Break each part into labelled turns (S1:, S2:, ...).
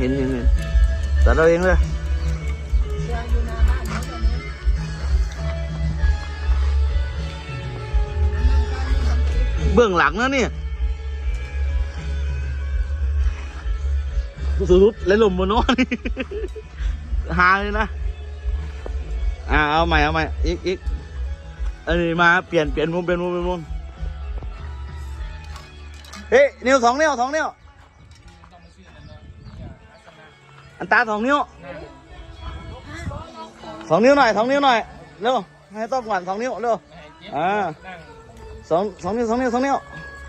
S1: เห็นเห็นเห็นตัดเราเองเลย
S2: เบื้อง
S1: หลังนะเนี่ยสุดๆเลยลมบนน้นฮาเลยนะ อ่าเอาใหม่เอาใหม่อีกอีกเอันนี้มาเปลี่ยนเปลี่ยนมุมเปลี่ยนมุมเปลี่ยนมุมเฮ้ยนิ้วสองนิ้วสองนิ้ว อันตาสองนิ้วสองนิ้วหน่อยสองนิ้วหน่อยเร็วให้ต้อมก่อนสองนิ้วเร็วอ่าสองสองนิ้วสองนิ้วสองนิ้ว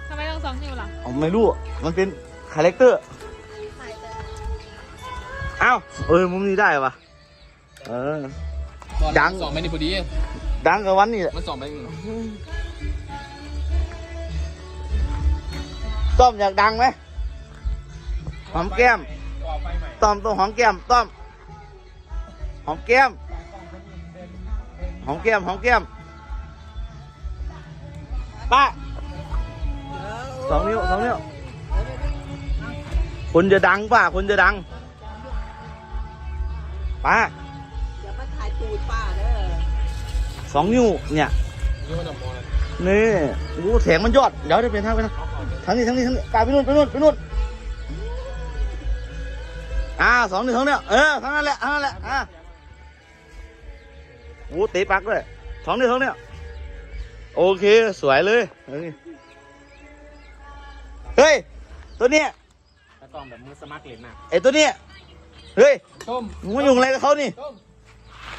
S3: ทำไมต้องสองนิ้วล่ะ
S1: อ๋อไม่รู้มันเป็นคาแรคเตอร์เอ้าเออมุมนี้ได้ปะเออดัง
S4: สองไม่ได้พอดี
S1: ดังกับวันนี้แหละ
S4: มันสองไป
S1: ต้อมอยากดังไหมหอมแก้
S4: ม
S1: ต้อมต้องหอมแก้มต้อมหอมแก้มหอมแก้มหอมแก้มป้าสองนิ้วสองนิ้วคนจะดังป้าคนจะดังป้า
S2: อย่ามาถ่ายตูดป้าเด้อ
S1: สองนิ้วเนี่ย
S4: ยี่ห้อหนมอนะ
S1: นี่กูแสงมันยอดเดี๋ยวจะเปลี่ยนทางไปนะทางนี้ทางนี้ทางนี้กลายไปนู่นไปนู่นไปนู่น อ่าสองนิ้วสองนิ้วเออทางนั้นแหละทางนั้นแหละอ่าโอ้เตะปักเลยสองนิ้วสองนิ้วโอเคสวยเลยเฮ้ยเฮ้ยตัวเนี้ย
S4: แล้วต้องแบบมือสมัครเล่นนะ
S1: ไอตัวเนี้ยเฮ้ย
S4: ต้ม
S1: มึงมายุ่งอะไรกับเขานี่
S4: ต้ม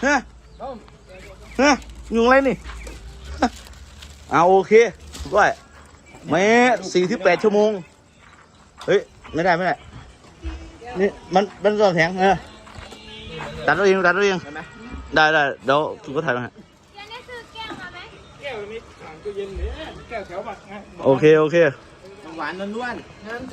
S1: ฮะ
S4: ต้ม
S1: ฮะยุ่งอะไรนี่เอาโอเคด้วยแม่สี่สิบแปดชั่วโมงเฮ้ยไม่ได้ไม่ได้ นี่มันมันสอนแข็งเออตัดเราเองตัดเราเอง
S4: ใช่ไหม
S1: ได้ได้เดี๋ยวทุกคนถ่ายมาให้
S3: เดี๋ยวนี้ซื้อแก้วมาไหม
S4: แก้วมีถังตู้เย็นเนี่ยแก้วแถวบักไง
S1: โอเค โอเค
S4: หวานล้วนๆ